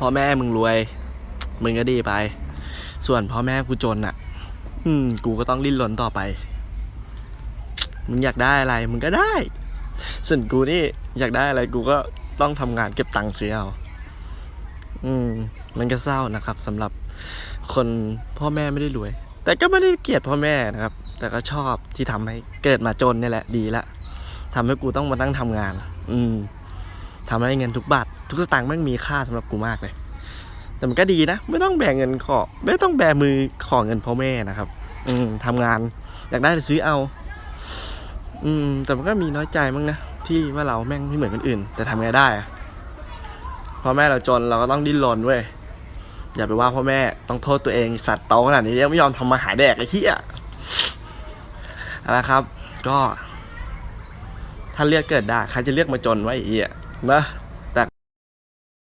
พ่อแม่มึงรวย มึงก็ดีไป ส่วนพ่อแม่กูจนอะ อืม กูก็ต้องดิ้นรนต่อไป มึงอยากได้อะไร มึงก็ได้ ส่วนกูนี่อยากได้อะไรกูก็ต้องทำงานเก็บตังค์ซื้อเอาอืม มันก็เศร้านะครับสำหรับคนพ่อแม่ไม่ได้รวย แต่ก็ไม่ได้เกลียดพ่อแม่นะครับ แต่ก็ชอบที่ทำให้เกิดมาจนเนี่ยแหละดีละทำให้กูต้องมานั่งทำงาน อืมทำให้เงินทุกบาท ทุกสตางค์แม่งมีค่าสำหรับกูมากเลย แต่มันก็ดีนะ ไม่ต้องแบ่งเงินขอ ไม่ต้องแบมือขอเงินพ่อแม่นะครับ อืมทำงานอยากได้ซื้อเอา อืม แต่มันก็มีน้อยใจมั้งนะที่ว่าเราแม่งไม่เหมือนคนอื่น แต่ทำไงได้อะพ่อแม่เราจนเราก็ต้องดิ้นรนเว้ยอย่าไปว่าพ่อแม่ต้องโทษตัวเองสัตว์โตขนาดนี้ยังไม่ยอมทำมาหาแดกไอ้เหี้ยเอาละครับ ก็ ถ้าเลือกเกิดได้ใครจะเลือกมาจนไวะไอ้เหี้ยนะ